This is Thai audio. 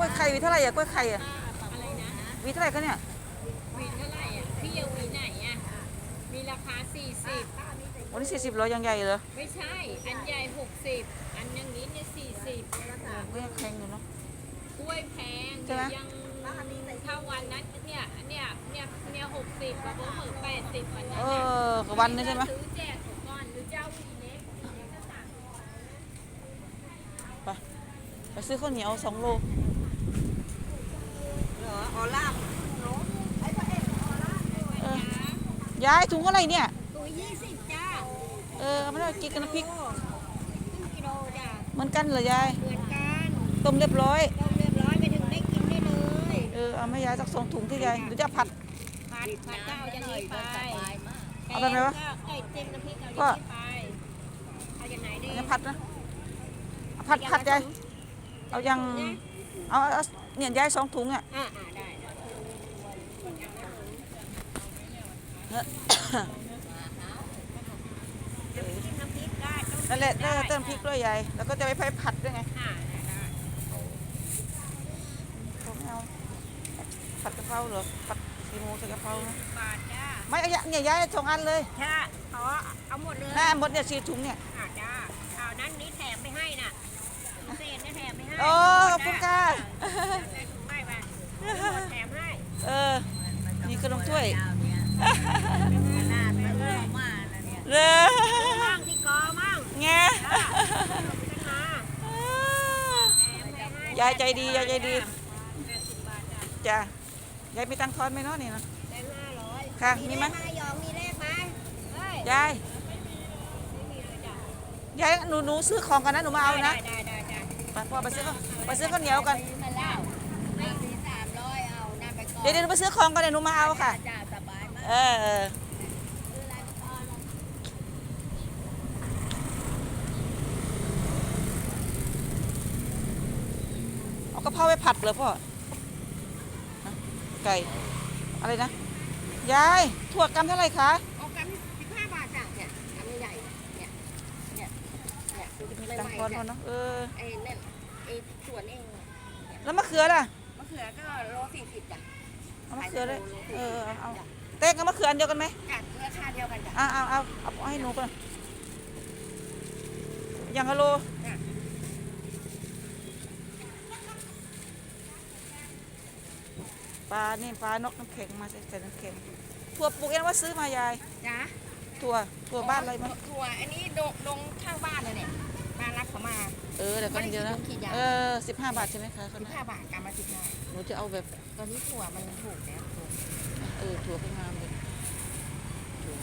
วยไข่หวีเท่าไหร่อะกล้วยไข่อะอะไรนะหวีเท่าไหร่คะเนี่ยหวีเท่าไหร่อะพี่เอาหวีไหนอะมีราคา 40 วันนี้สี่สิบร้อยยังใหญ่เหรอไม่ใช่ อันใหญ่ 60 อันอย่างนี้เนี่ย40ก็ยังแข็งอยู่เนาะ กล้วยแพงใช่ไหม ยังถ้าวันนั้นเนี่ยเนี่ยเนี่ยเนี่ย60กว่าเบอร์เหมือ80วันนั้นเอน่ะอกับวันนี้ใช่ไหมซื้อแจกเขาก่อนหรือเจ้าหวีเล็กเดี๋ยวก็สั่งไปไปซื้อข้าวเหนียวสองโล เหรอออล่าม เออ ยายถุงอะไรเนี่ยตัวยี่สิบจ้าเออไม่ได้กินกับน้ำพริกครึ่งกิโลจ้าเหมือนกันเหรอยายเหมือนกันต้มเรียบร้อยต้มเรียบร้อยไปถึงได้กินได้เลยเออเอาไม่ยายสักสองถุงที่ยายหรือจะผัดผัดผัดก็เอาอย่างนี้ไปเอาแบบไหนวะแกงก็ไอ้เต็มน้ำพริกเอาอก็ย่างนี้ไปเอาอย่างไหนดีอันนี้ผัดนะเอาผัดผัดยายเอายังเอาเอาเนี่ยยายสองถุงอะอ่าอ่าได้ได้จิ้ม น้ำพริกได้ต้มนั่นแหละได้ได้เติมพริกด้วยยายแล้วก็จะไปไปผัดด้วยไงอ่าได้ได้ผมไม่เอาผัดกะเพราเหรอผัดซีหมูใส่กะเพรานะบาทจ้าไม่เอายะเนี่ยยายสองอันเลยจ้าเอาเอาหมดเลยหน้าหมดเนี่ยสี่ถุงเนี่ยอ่าจ้าเอานั้นนี้แถมไปให้น่ะพิเศษนะแถมไปให้โอ้ขอบคุณค่ะใส่ถุงไม่ไปแถมให้เออนี่ขนมถ้วย หน้าไปเรื่อยมาแล้วเนี่ยเด้อมั่งที่กอมั่งแงจ้าขึ้นมายายใจดียายใจดีจ้ะยายมีตังค์ทอนไหมเนาะนี่นะได้ห้าร้อยค่ะมีไหมยองมีเลขไหมเฮ้ยยายยายหนูหนูซื้อของกันนะหนูมาเอานะได้ได้ได้ไปพ่อไปซื้อไปซื้อข้าวเหนียวกันมาแล้วไม่สามร้อยเอานั่นไปก่อนเดี๋ยวเดี๋ยวหนูไปซื้อของกันเดี๋ยวหนูมาเอาค่ะ เออเออเอากระเพราไปผัดเหรอพ่อไก่ อะไรนะ ยาย ถั่วกำเท่าไหร่คะเอากันสิบห้าบาทจ้ะเนี่ยอันใหญ่ เนี่ย เนี่ย เนี่ยดูเป็นมีใบตังใหมเนี่ยเนาะเออไอ้นั่นไอ้สวนเองแล้วมะเขือล่ะมะเขือก็โลสี่สิบจ้ะเอามะเขือด้วยเออ เอา เอาเต้งกับมะเขืออันเดียวกันไหมจ้ะราคาเดียวกันจ้ะเอาเอาเอาเอาเอาให้หนูก่อนยังฮัลโหลปลานี่ปลานกน้ำแข็งมาใส่ใส่น้ำแข็งถั่วปลูกเองว่าซื้อมายายจ้ะถั่วถั่วบ้านอะไรมั้ยถั่วอันนี้ดงดงข้างบ้านเลยเนี่ยบ้านรับเขามา เออเดี๋ยวก็เดียวนะขีดยาเออสิบห้าบาทใช่ไหมคะเขาสิบนะห้าบาทกรัมละสิบห้าหนูจะเอาแบบตอนนี้ถั่วมันถูกแล้วถูกเออถั่วก็งามเลยถั่ว